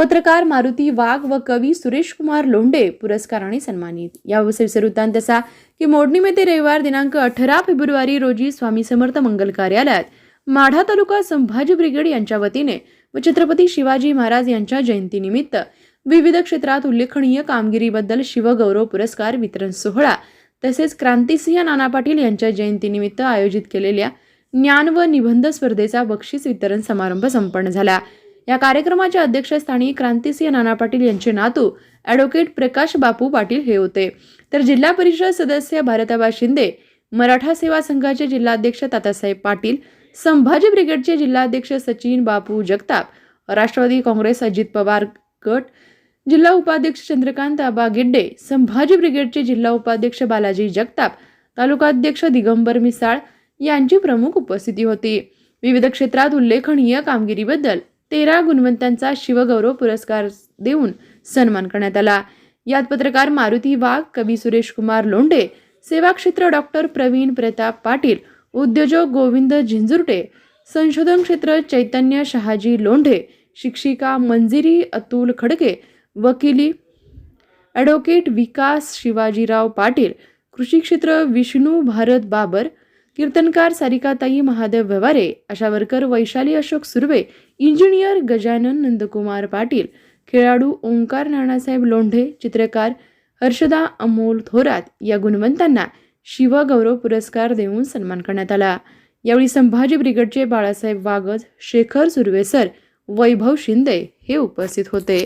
पत्रकार मारुती वाघ व कवी सुरेश कुमार लोंढे पुरस्काराने सन्मानित या वृत्तांत असा की मोडणीम रविवार दिनांक अठरा फेब्रुवारी रोजी स्वामी समर्थ मंगल कार्यालयात माढा तालुका संभाजी ब्रिगेड यांच्या वतीने व छत्रपती शिवाजी महाराज यांच्या जयंतीनिमित्त विविध क्षेत्रात उल्लेखनीय कामगिरीबद्दल शिवगौरव पुरस्कार वितरण सोहळा तसेच क्रांतिसिंह नाना पाटील यांच्या जयंतीनिमित्त आयोजित केलेल्या ज्ञान व निबंध स्पर्धेचा बक्षीस वितरण समारंभ संपन्न झाला. या कार्यक्रमाच्या अध्यक्षस्थानी क्रांतिसिंह नाना पाटील यांचे नातू ॲडव्होकेट प्रकाश बापू पाटील हे होते. तर जिल्हा परिषद सदस्य भारताबा शिंदे मराठा सेवा संघाचे जिल्हाध्यक्ष तातासाहेब पाटील संभाजी ब्रिगेडचे जिल्हाध्यक्ष सचिन बापू जगताप राष्ट्रवादी काँग्रेस अजित पवार गट जिल्हा उपाध्यक्ष चंद्रकांत आबा गिड्डे संभाजी ब्रिगेडचे जिल्हा उपाध्यक्ष बालाजी जगताप तालुकाध्यक्ष दिगंबर मिसाळ यांची प्रमुख उपस्थिती होती. विविध क्षेत्रात उल्लेखनीय कामगिरीबद्दल तेरा गुणवंतांचा शिवगौरव पुरस्कार देऊन सन्मान करण्यात आला. यात पत्रकार मारुती वाघ कवी सुरेश कुमार लोंढे सेवा क्षेत्र डॉक्टर प्रवीण प्रताप पाटील उद्योजक गोविंद झिंजुर्टे संशोधन क्षेत्र चैतन्य शहाजी लोंढे शिक्षिका मंजिरी अतुल खडके वकिली ॲडव्होकेट विकास शिवाजीराव पाटील कृषी क्षेत्र विष्णू भारत बाबर कीर्तनकार सारिकाताई महादेव व्यवहारे आशावरकर वैशाली अशोक सुर्वे इंजिनियर गजानन नंदकुमार पाटील खेळाडू ओंकार नानासाहेब लोंढे चित्रकार हर्षदा अमोल थोरात या गुणवंतांना शिवगौरव पुरस्कार देऊन सन्मान करण्यात आला. यावेळी संभाजी ब्रिगेडचे बाळासाहेब वागज शेखर सुर्वेसर वैभव शिंदे हे उपस्थित होते.